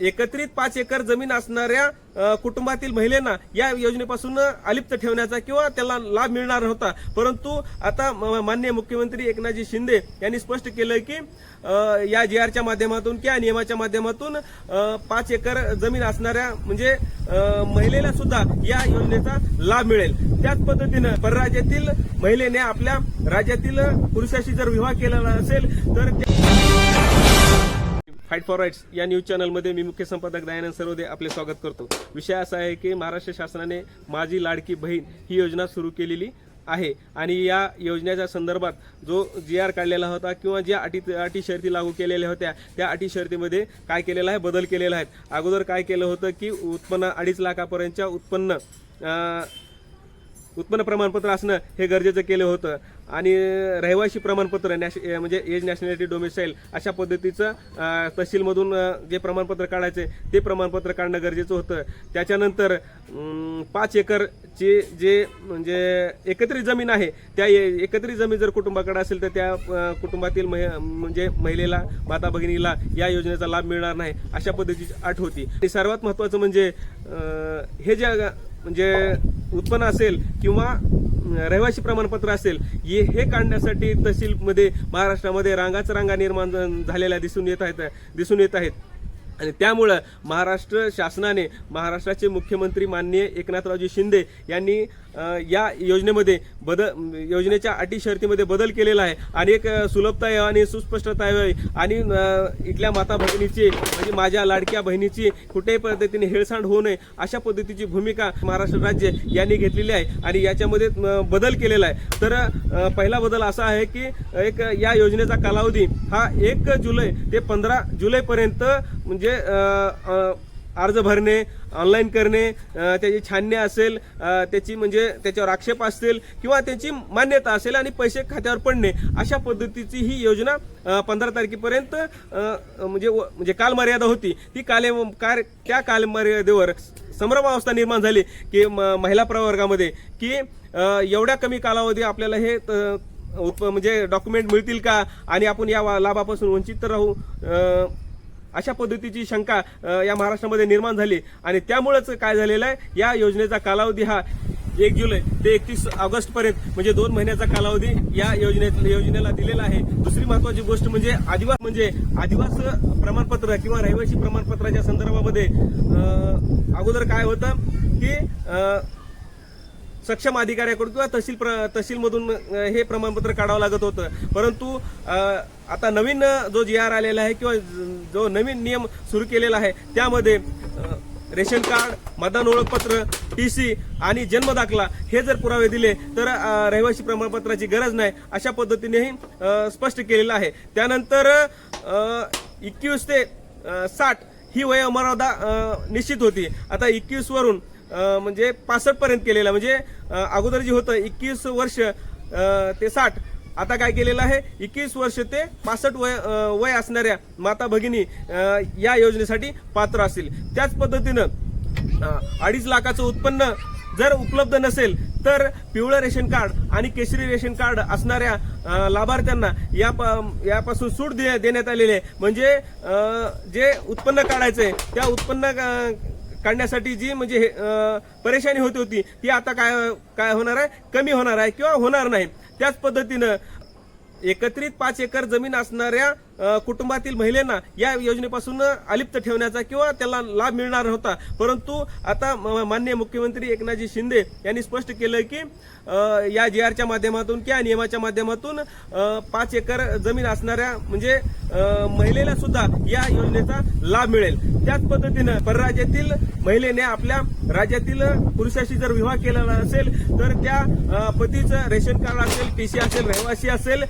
एकत्रित पाच एकर जमीन असणाऱ्या कुटुंबातील महिलेना या योजनेपासून अलिप्त ठेवण्याचा किंवा त्याला लाभ मिळणार होता परंतु आता मान्य माननीय मुख्यमंत्री एकनाथजी शिंदे यांनी स्पष्ट केलं की या जी आरच्या माध्यमातून किंवा नियमाच्या माध्यमातून पाच एकर जमीन असणाऱ्या म्हणजे महिलेला सुद्धा या योजनेचा लाभ मिळेल. त्याच पद्धतीनं परराज्यातील महिलेने आपल्या राज्यातील पुरुषाशी जर विवाह केलेला असेल तर फाईट फॉर राईट्स या न्यूज चॅनलमध्ये मी मुख्य संपादक दयानंद सरोदे आपले स्वागत करतो. विषय असा आहे की महाराष्ट्र शासनाने माझी लाडकी बहीण ही योजना सुरू केलेली आहे आणि या योजनेच्या संदर्भात जो जी आर काढलेला होता किंवा ज्या अटी अटी शर्ती लागू केलेल्या होत्या त्या अटी शर्तीमध्ये काय केलेलं आहे बदल केलेला आहे. अगोदर काय केलं होतं की उत्पन्न अडीच लाखापर्यंतच्या उत्पन्न उत्पन्न प्रमाणपत्र असणं हे गरजेचं केलं होतं. आणि रहिवासी प्रमाणपत्र नॅश म्हणजे एज नॅशनॅलिटी डोमिसाईल अशा पद्धतीचं तहसीलमधून जे प्रमाणपत्र काढायचे ते प्रमाणपत्र काढणं गरजेचं होतं. त्याच्यानंतर पाच एकरचे जे म्हणजे एकत्रित जमीन आहे त्या ए- एकत्रित जमीन जर कुटुंबाकडे असेल तर त्या कुटुंबातील मह म्हणजे महिलेला माता भगिनीला या योजनेचा लाभ मिळणार नाही अशा पद्धतीची अट होती. आणि सर्वात महत्त्वाचं म्हणजे हे जे म्हणजे उत्पन्न असेल किंवा रहिवासी प्रमाणपत्र असेल हे हे काढण्यासाठी तहसीलमध्ये महाराष्ट्रामध्ये रांगाच रांगा निर्माण झालेल्या दिसून येत आहेत दिसून येत आहेत. आणि त्यामुळं महाराष्ट्र शासनाने महाराष्ट्राचे मुख्यमंत्री माननीय एकनाथरावजी शिंदे यांनी या योजनेमध्ये बदल योजनेच्या अटी शर्तीमध्ये बदल केलेला आहे. आणि एक सुलभता यावी आणि सुस्पष्टता यावी आणि इथल्या माता भगिनीची म्हणजे माझ्या लाडक्या बहिणीची कुठल्याही पद्धतीने हेळसांड होऊ नये अशा पद्धतीची भूमिका महाराष्ट्र राज्य यांनी घेतलेली आहे. आणि याच्यामध्ये बदल केलेला आहे. तर पहिला बदल असा आहे की एक या योजनेचा कालावधी हा एक जुलै ते पंधरा जुलैपर्यंत म्हणजे अर्ज भरणे ऑनलाईन करणे त्याची छाननी असेल त्याची म्हणजे त्याच्यावर आक्षेप असतील किंवा त्याची मान्यता असेल आणि पैसे खात्यावर पडणे अशा पद्धतीची ही योजना पंधरा तारखेपर्यंत म्हणजे व- म्हणजे कालमर्यादा होती. ती काले कार त्या कालमर्यादेवर संभ्रमावस्था निर्माण झाली की म- महिला प्रवर्गामध्ये की एवढ्या कमी कालावधी आपल्याला हे म्हणजे डॉक्युमेंट मिळतील का? आणि आपण या लाभापासून वंचित राहू अशा पद्धतीची शंका या महाराष्ट्रामध्ये निर्माण झाली. आणि त्यामुळेच काय झालेलं आहे या योजनेचा कालावधी हा एक जुलै ते एकतीस ऑगस्ट पर्यंत म्हणजे दोन महिन्याचा कालावधी या योजनेत योजनेला दिलेला आहे. दुसरी महत्वाची गोष्ट म्हणजे आदिवास म्हणजे आदिवास प्रमाणपत्र किंवा रहिवासी प्रमाणपत्राच्या संदर्भामध्ये अगोदर काय होतं की सक्षम अधिकाऱ्याकडून किंवा तहसील प्र तहसीलमधून हे प्रमाणपत्र काढावं लागत होतं. परंतु आता नवीन जो जी आर आलेला आहे किंवा जो नवीन नियम सुरू केलेला आहे त्यामध्ये रेशन कार्ड मतदान ओळखपत्र टी सी आणि जन्मदाखला हे जर पुरावे दिले तर रहिवासी प्रमाणपत्राची गरज नाही अशा पद्धतीनेही स्पष्ट केलेलं आहे. त्यानंतर एकवीस ते साठ ही वयोमर्यादा निश्चित होती. आता एकवीस वरून म्हणजे पासष्ट पर्यंत केलेलं. म्हणजे अगोदर जे होतं एकवीस वर्ष ते साठ आता काय केलेलं आहे? एकवीस वर्ष ते पासष्ट वय वय असणाऱ्या माता भगिनी या योजनेसाठी पात्र असतील. त्याच पद्धतीनं अडीच लाखाचं उत्पन्न जर उपलब्ध नसेल तर पिवळं रेशन कार्ड आणि केशरी रेशन कार्ड असणाऱ्या लाभार्थ्यांना या प- यापासून सूट दे- देण्यात आलेली आहे. म्हणजे जे उत्पन्न काढायचं आहे त्या उत्पन्न काढण्यासाठी जी म्हणजे हे, परेशानी होती होती ती आता काय काय होणार आहे? कमी होणार आहे किंवा होणार नाही. त्याच पद्धतीनं एकत्रित पाच एकर जमीन असणाऱ्या कुटुंबातील महिलांना या योजनेपासून अलिप्त ठेवण्याचा किंवा त्याला लाभ मिळणार होता परंतु आता म- माननीय मुख्यमंत्री एकनाथजी शिंदे यांनी स्पष्ट केलं की या जी आरच्या माध्यमातून किंवा नियमाच्या माध्यमातून पाच एकर जमीन असणाऱ्या म्हणजे महिलेला सुद्धा या योजनेचा लाभ मिळेल. त्याच पद्धतीनं परराज्यातील महिलेने आपल्या राज्यातील पुरुषाशी जर विवाह केलेला असेल तर त्या पतीचं रेशन कार्ड असेल टीसी असेल रहिवासी असेल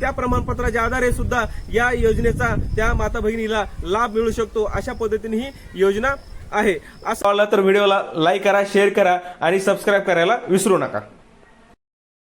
त्या प्रमाणपत्राच्या आधारे सुद्धा या योजनेचा त्या माता भगिनीला लाभ मिळू शकतो अशा पद्धतीने ही योजना आहे. असं आवडला तर व्हिडिओला लाईक करा शेअर करा आणि सबस्क्राईब करायला विसरू नका.